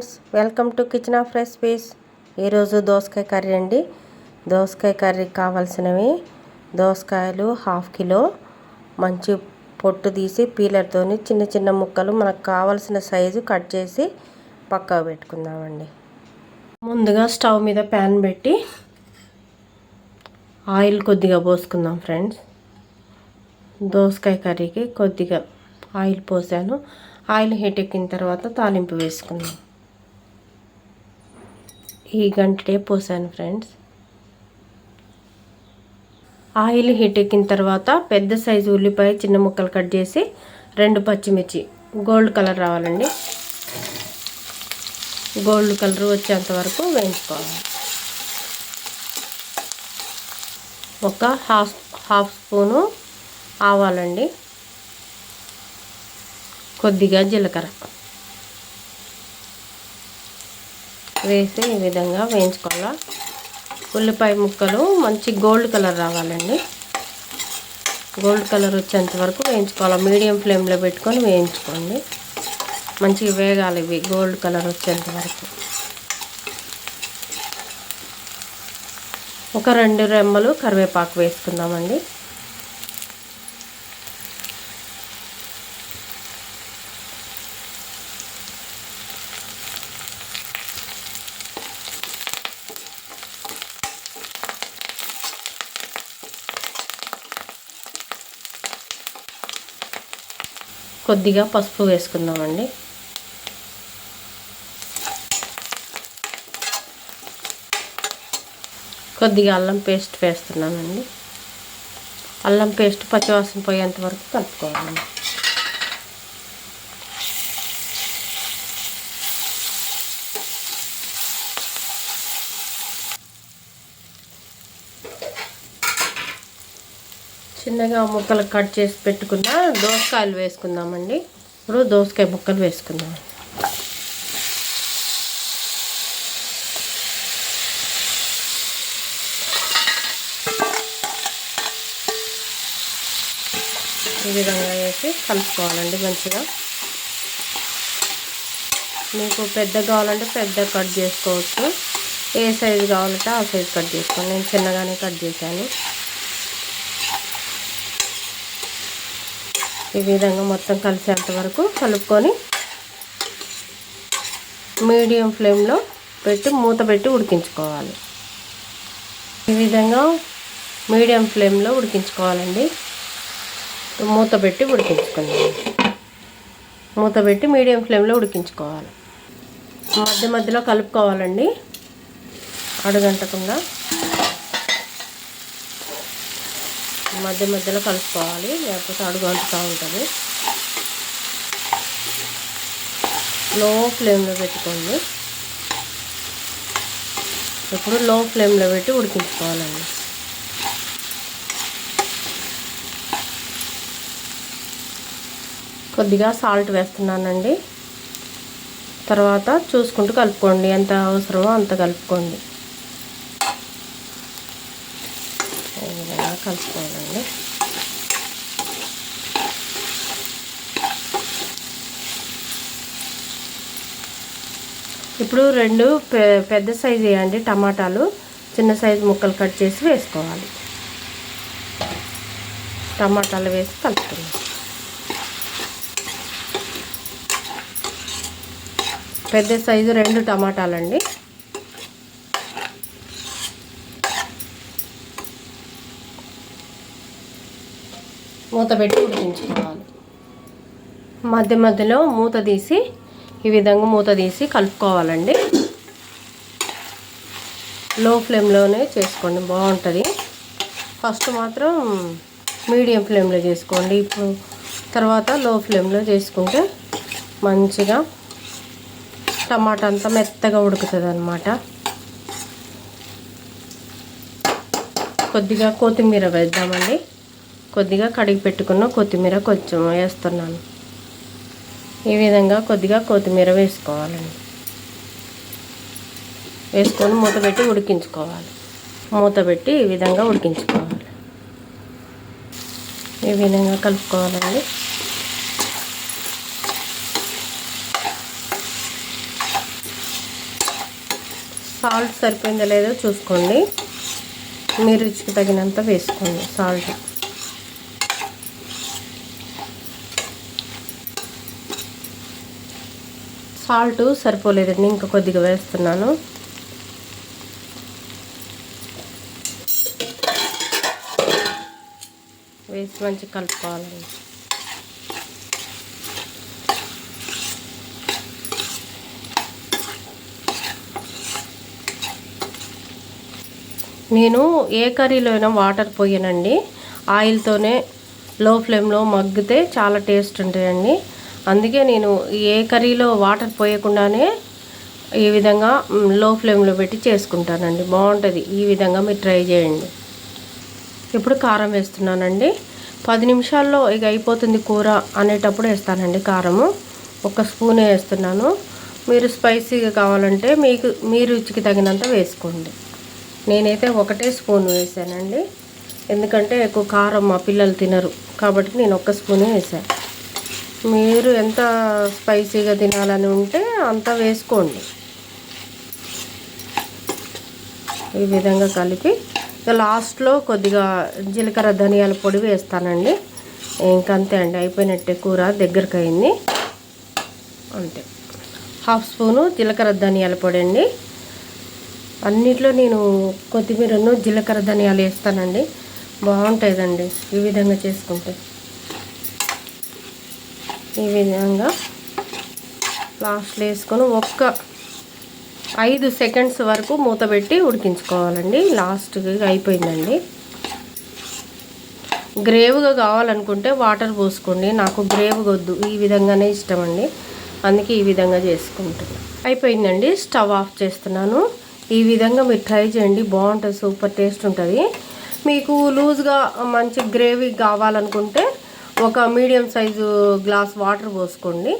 Friends welcome to kitchen of recipes. ఈరోజు దోసకాయ curry అండి. దోసకాయ కర్రీకి కావాల్సినవి దోసకాయలు హాఫ్ కిలో మంచి పొట్టు తీసి పీలర్తో చిన్న చిన్న ముక్కలు మనకు కావాల్సిన సైజు కట్ చేసి పక్కా పెట్టుకుందామండి. ముందుగా స్టవ్ మీద ప్యాన్ పెట్టి ఆయిల్ కొద్దిగా పోసుకుందాం ఫ్రెండ్స్. దోసకాయ కర్రీకి కొద్దిగా ఆయిల్ పోసాను. ఆయిల్ హీట్ ఎక్కిన తర్వాత తాలింపు వేసుకున్నాం ఈ గంటే పోసాను ఫ్రెండ్స్. ఆయిల్ హీట్ ఎక్కిన తర్వాత పెద్ద సైజు ఉల్లిపాయ చిన్న ముక్కలు కట్ చేసి రెండు పచ్చిమిర్చి గోల్డ్ కలర్ రావాలండి. గోల్డ్ కలర్ వచ్చేంత వరకు వేయించుకోవాలి. ఒక హాఫ్ హాఫ్ స్పూను ఆవాలండి. కొద్దిగా జీలకర్ర. వేసి ఈ విధంగా వేయించుకోవాలా? ఉల్లిపాయ ముక్కలు మంచి గోల్డ్ కలర్ రావాలండి. గోల్డ్ కలర్ వచ్చేంత వరకు వేయించుకోవాలి? మీడియం ఫ్లేమ్లో పెట్టుకొని వేయించుకోండి. మంచిగా వేగాలి ఇవి గోల్డ్ కలర్ వచ్చేంత వరకు. ఒక రెండు రెమ్మలు కరివేపాకు వేసుకుందామండి. కొద్దిగా పసుపు వేసుకుందామండి. కొద్దిగా అల్లం పేస్ట్ వేస్తున్నానండి. అల్లం పేస్ట్ పచ్చివాసన పోయేంత వరకు కలుపుకోవాలండి. చిన్నగా ముక్కలు కట్ చేసి పెట్టుకున్న దోసకాయలు వేసుకుందామండి. ఇప్పుడు దోసకాయ ముక్కలు వేసుకుందాం. ఈ విధంగా వేసి కలుపుకోవాలండి మంచిగా. మీకు పెద్ద కావాలంటే పెద్ద కట్ చేసుకోవచ్చు. ఏ సైజు కావాలంటే ఆ సైజు కట్ చేసుకోండి. నేను చిన్నగానే కట్ చేశాను. ఈ విధంగా మొత్తం కలిసేంత వరకు కలుపుకొని మీడియం ఫ్లేమ్లో పెట్టి మూత పెట్టి ఉడికించుకోవాలి. ఈ విధంగా మీడియం ఫ్లేమ్లో ఉడికించుకోవాలండి. మూత పెట్టి ఉడికించుకుందాం. మూత పెట్టి మీడియం ఫ్లేమ్లో ఉడికించుకోవాలి. మధ్య మధ్యలో కలుపుకోవాలండి. అడుగంటకుండా మధ్య మధ్యలో కలుపుకోవాలి లేకపోతే అడుగు అంటుతూ ఉంటుంది. లో ఫ్లేమ్లో పెట్టుకోండి. ఇప్పుడు లో ఫ్లేమ్లో పెట్టి ఉడికించుకోవాలండి. కొద్దిగా సాల్ట్ వేస్తున్నానండి. తర్వాత చూసుకుంటూ కలుపుకోండి ఎంత అవసరమో అంత కలుపుకోండి. కలుపుకోవాలండి. ఇప్పుడు రెండు పెద్ద సైజు వేయండి టమాటాలు చిన్న సైజు ముక్కలు కట్ చేసి వేసుకోవాలి. టమాటాలు వేసి కలుపుకుందాం. పెద్ద సైజు రెండు టమాటాలండి. మూత పెట్టి ఉడికించుకోవాలి. మధ్య మధ్యలో మూత తీసి ఈ విధంగా మూత తీసి కలుపుకోవాలండి. లో ఫ్లేమ్లోనే చేసుకోండి బాగుంటుంది. ఫస్ట్ మాత్రం మీడియం ఫ్లేమ్లో చేసుకోండి. ఇప్పుడు తర్వాత లో ఫ్లేమ్లో చేసుకుంటే మంచిగా టమాటా అంతా మెత్తగా ఉడుకుతుంది అనమాట కొద్దిగా కొత్తిమీర వేద్దామండి. కొద్దిగా కడిగి పెట్టుకున్న కొత్తిమీర కొంచెం వేస్తున్నాను. ఈ విధంగా కొద్దిగా కొత్తిమీర వేసుకోవాలండి. వేసుకొని మూత పెట్టి ఉడికించుకోవాలి. మూత పెట్టి ఈ విధంగా ఉడికించుకోవాలి. ఈ విధంగా కలుపుకోవాలండి. సాల్ట్ సరిపోయిందో లేదో చూసుకోండి. మీ రుచికి తగినంత వేసుకోండి సాల్ట్. సాల్ట్ సరిపోలేదండి ఇంకా కొద్దిగా వేస్తున్నాను. వేసి మంచి కలుపుకోవాలండి. నేను ఏ కర్రీలో అయినా వాటర్ పోయానండి. ఆయిల్తోనే లో ఫ్లేమ్లో మగ్గితే చాలా టేస్ట్ ఉంటాయండి. అందుకే నేను ఏ కర్రీలో వాటర్ పోయకుండానే ఈ విధంగా లో ఫ్లేమ్లో పెట్టి చేసుకుంటానండి. బాగుంటుంది. ఈ విధంగా మీరు ట్రై చేయండి. ఇప్పుడు కారం వేస్తున్నానండి. పది నిమిషాల్లో ఇక అయిపోతుంది కూర అనేటప్పుడు వేస్తానండి కారము. ఒక స్పూన్ వేస్తున్నాను. మీరు స్పైసీగా కావాలంటే మీకు మీ రుచికి తగినంత వేసుకోండి. నేనైతే ఒకటే స్పూన్ వేసానండి. ఎందుకంటే ఎక్కువ కారం మా పిల్లలు తినరు. కాబట్టి నేను ఒక్క స్పూనే వేసాను మీరు ఎంత స్పైసీగా తినాలని ఉంటే అంత వేసుకోండి. ఈ విధంగా కలిపి లాస్ట్లో కొద్దిగా జీలకర్ర ధనియాల పొడి వేస్తానండి. ఇంకంతే అండి అయిపోయినట్టే కూర దగ్గరకు అయింది అంతే. హాఫ్ స్పూను జీలకర్ర ధనియాల పొడి అండి. అన్నిట్లో నేను కొత్తిమీరను జీలకర్ర ధనియాలు వేస్తానండి. బాగుంటుందండి ఈ విధంగా చేసుకుంటే. ఈ విధంగా లాస్ట్లో వేసుకొని ఒక్క ఐదు సెకండ్స్ వరకు మూత పెట్టి ఉడికించుకోవాలండి. లాస్ట్కి అయిపోయిందండి. గ్రేవ్గా కావాలనుకుంటే వాటర్ పోసుకోండి. నాకు గ్రేవ్ వద్దు. ఈ విధంగానే ఇష్టం అండి అందుకే ఈ విధంగా చేసుకుంటున్నాను అయిపోయిందండి. స్టవ్ ఆఫ్ చేస్తున్నాను. ఈ విధంగా మీరు ట్రై చేయండి. బాగుంటుంది. సూపర్ టేస్ట్ ఉంటుంది. మీకు లూజ్గా మంచి గ్రేవీ కావాలనుకుంటే ఒక మీడియం సైజు గ్లాస్ వాటర్ పోసుకోండి.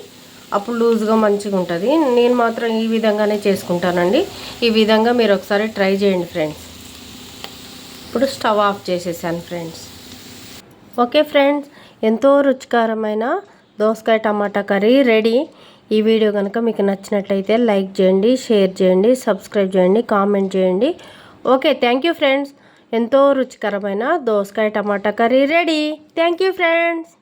అప్పుడు లూజ్గా మంచిగా ఉంటుంది. నేను మాత్రం ఈ విధంగానే చేసుకుంటానండి. ఈ విధంగా మీరు ఒకసారి ట్రై చేయండి ఫ్రెండ్స్. ఇప్పుడు స్టవ్ ఆఫ్ చేసేసాను ఫ్రెండ్స్. ఓకే ఫ్రెండ్స్ ఎంతో రుచికరమైన దోసకాయ టమాటా కర్రీ రెడీ. ఈ వీడియో కనుక మీకు నచ్చినట్లయితే లైక్ చేయండి షేర్ చేయండి సబ్స్క్రైబ్ చేయండి కామెంట్ చేయండి. Okay thank you friends. ఎంతో రుచికరమైన దోసకాయ tomato curry ready. Thank you friends